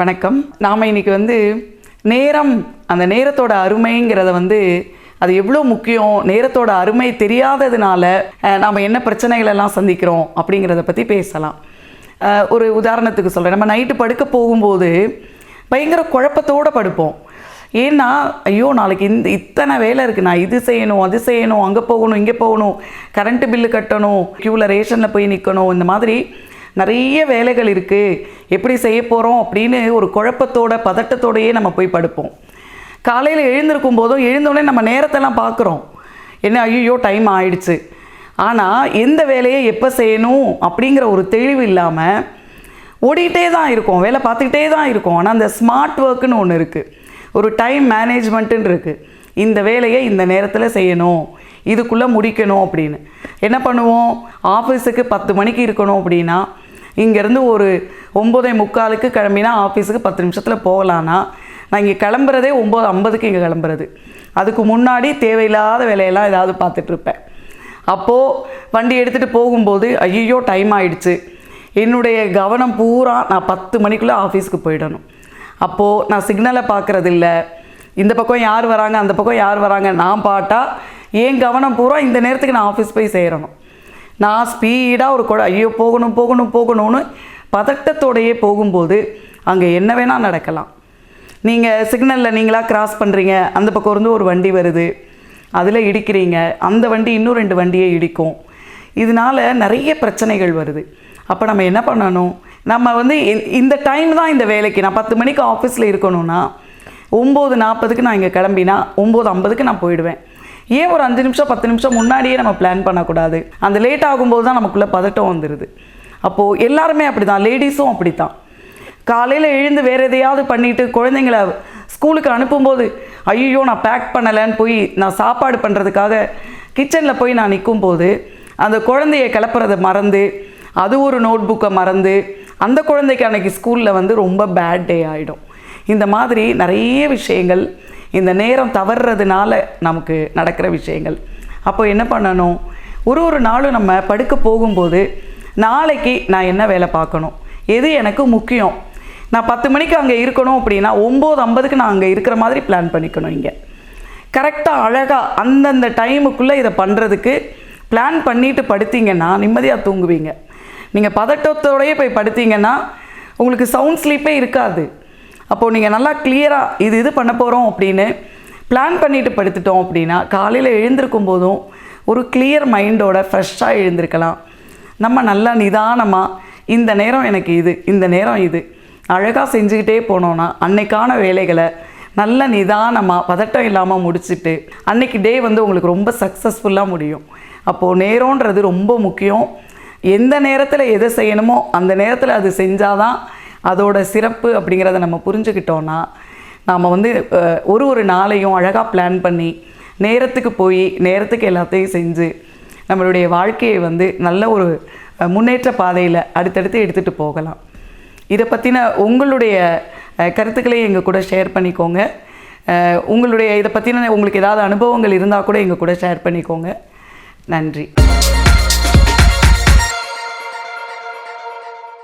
வணக்கம். நாம் இன்றைக்கி வந்து நேரம் அந்த நேரத்தோட அருமைங்கிறத வந்து அது எவ்வளோ முக்கியம் நேரத்தோட அருமை தெரியாததுனால நாம் என்ன பிரச்சனைகள் எல்லாம் சந்திக்கிறோம் அப்படிங்கிறத பற்றி பேசலாம். ஒரு உதாரணத்துக்கு சொல்கிறேன் நம்ம நைட்டு படுக்க போகும்போது பயங்கர குழப்பத்தோடு படுப்போம். ஏன்னா ஐயோ நாளைக்கு இந்த இத்தனை வேலை இருக்குது நான் இது செய்யணும் அது செய்யணும் அங்கே போகணும் இங்கே போகணும் கரண்ட்டு பில்லு கட்டணும் க்யூவில் ரேஷனில் போய் நிற்கணும் இந்த மாதிரி நிறைய வேலைகள் இருக்குது எப்படி செய்ய போகிறோம் அப்படின்னு ஒரு குழப்பத்தோட பதட்டத்தோடையே நம்ம போய் படுப்போம். காலையில் எழுந்திருக்கும் போதும் எழுந்தோடனே நம்ம நேரத்தெல்லாம் பார்க்குறோம். என்ன ஐயோ டைம் ஆயிடுச்சு. ஆனால் எந்த வேலையை எப்போ செய்யணும் அப்படிங்கிற ஒரு தெளிவு இல்லாமல் ஓடிக்கிட்டே தான் இருக்கும். வேலை பார்த்துக்கிட்டே தான் இருக்கும். ஆனால் அந்த ஸ்மார்ட் ஒர்க்குன்னு ஒன்று இருக்குது ஒரு டைம் மேனேஜ்மெண்ட்டுன்னு இருக்குது இந்த வேலையை இந்த நேரத்தில் செய்யணும். இதுக்குள்ளே முடிக்கணும் அப்படின்னு. என்ன பண்ணுவோம்? ஆஃபீஸுக்கு பத்து மணிக்கு இருக்கணும் அப்படின்னா இங்கேருந்து ஒரு ஒம்போதே முக்காலுக்கு கிளம்பினா ஆஃபீஸுக்கு பத்து நிமிஷத்தில் போகலான்னா நான் இங்கே கிளம்புறதே ஒம்பது ஐம்பதுக்கு இங்கே கிளம்புறது. அதுக்கு முன்னாடி தேவையில்லாத வேலையெல்லாம் ஏதாவது பார்த்துட்ருப்பேன். அப்போது வண்டி எடுத்துகிட்டு போகும்போது ஐயோ டைம் ஆயிடுச்சு. என்னுடைய கவனம் பூரா நான் பத்து மணிக்குள்ளே ஆஃபீஸ்க்கு போயிடணும். அப்போது நான் சிக்னலை பார்க்குறதில்ல. இந்த பக்கம் யார் வராங்க அந்த பக்கம் யார் வராங்க நான் பாட்டா என் கவனம் பூரா இந்த நேரத்துக்கு நான் ஆஃபீஸ் போய் சேரணும். நான் ஸ்பீடாக ஒரு குழ ஐயோ போகணும் போகணும் போகணும்னு பதட்டத்தோடையே போகும்போது அங்கே என்ன வேணால் நடக்கலாம். நீங்கள் சிக்னலில் நீங்களாக கிராஸ் பண்ணுறீங்க அந்த பக்கம் இருந்து ஒரு வண்டி வருது. அதில் இடிக்கிறீங்க. அந்த வண்டி இன்னும் ரெண்டு வண்டியை இடிக்கும். இதனால நிறைய பிரச்சனைகள் வருது. அப்போ நம்ம என்ன பண்ணணும்? நம்ம வந்து இந்த டைம் தான் இந்த வேலைக்கு. நான் பத்து மணிக்கு ஆஃபீஸில் இருக்கணும்னா ஒம்பது நாற்பதுக்கு நான் இங்கே கிளம்பினா ஒம்பது ஐம்பதுக்கு நான் போயிடுவேன். ஏன் ஒரு அஞ்சு நிமிஷம் பத்து நிமிஷம் முன்னாடியே நம்ம பிளான் பண்ணக்கூடாது? அந்த லேட் ஆகும்போது தான் நமக்குள்ளே பதட்டம் வந்துடுது அப்போது எல்லாருமே அப்படி தான் லேடிஸும் அப்படி தான் காலையில் எழுந்து வேறு எதையாவது பண்ணிவிட்டு குழந்தைங்கள ஸ்கூலுக்கு அனுப்பும்போது ஐயோ நான் பேக் பண்ணலைன்னு போய் நான் சாப்பாடு பண்ணுறதுக்காக கிச்சனில் போய் நான் நிற்கும் போது அந்த குழந்தைய கிளப்புறதை மறந்து அது ஒரு நோட் புக்கை மறந்து அந்த குழந்தைக்கு அன்றைக்கி ஸ்கூலில் வந்து ரொம்ப பேட் டே ஆகிடும் இந்த மாதிரி நிறைய விஷயங்கள் இந்த நேரம் தவறுறதுனால நமக்கு நடக்கிற விஷயங்கள். அப்போ என்ன பண்ணணும்? ஒரு ஒரு நாளும் நம்ம படுக்க போகும்போது நாளைக்கு நான் என்ன வேலை பார்க்கணும்? எது எனக்கு முக்கியம்? நான் பத்து மணிக்கு அங்கே இருக்கணும் அப்படின்னா ஒம்பது ஐம்பதுக்கு நான் அங்கே இருக்கிற மாதிரி பிளான் பண்ணிக்கணும் இங்கே. கரெக்டாக அழகாக அந்தந்த டைமுக்குள்ளே இதை பண்ணுறதுக்கு பிளான் பண்ணிட்டு படுத்தீங்கன்னா நிம்மதியாக தூங்குவீங்க. நீங்கள் பதட்டத்தோடையே போய் படுத்தீங்கன்னா உங்களுக்கு சவுண்ட் ஸ்லீப்பே இருக்காது. அப்போது நீங்கள் நல்லா கிளியராக இது இது பண்ண போகிறோம் அப்படின்னு பிளான் பண்ணிட்டு படுத்துட்டோம் அப்படின்னா காலையில் எழுந்திருக்கும் போதும் ஒரு கிளியர் மைண்டோட ஃப்ரெஷ்ஷாக எழுந்திருக்கலாம். நம்ம நல்லா நிதானமாக இந்த நேரம் எனக்கு இது இந்த நேரம் இது அழகாக செஞ்சுக்கிட்டே போனோன்னா அன்னைக்கான வேலைகளை நல்ல நிதானமாக பதட்டம் இல்லாமல் முடிச்சுட்டு அன்னைக்கு டே வந்து உங்களுக்கு ரொம்ப சக்ஸஸ்ஃபுல்லாக முடியும். அப்போது நேரம்ன்றது ரொம்ப முக்கியம். எந்த நேரத்தில் எதை செய்யணுமோ அந்த நேரத்தில் அது செஞ்சாதான் அதோட சிறப்பு அப்படிங்கிறத நம்ம புரிஞ்சுக்கிட்டோன்னா நாம் வந்து ஒரு ஒரு நாளையும் அழகாக பிளான் பண்ணி நேரத்துக்கு போய் நேரத்துக்கு எல்லாத்தையும் செஞ்சு நம்மளுடைய வாழ்க்கையை வந்து நல்ல ஒரு முன்னேற்ற பாதையில் அடுத்தடுத்து எடுத்துகிட்டு போகலாம். இதை பற்றின உங்களுடைய கருத்துக்களை எங்கள் கூட ஷேர் பண்ணிக்கோங்க. உங்களுடைய இதை பற்றின உங்களுக்கு ஏதாவது அனுபவங்கள் இருந்தால் கூட எங்கள் கூட ஷேர் பண்ணிக்கோங்க. நன்றி.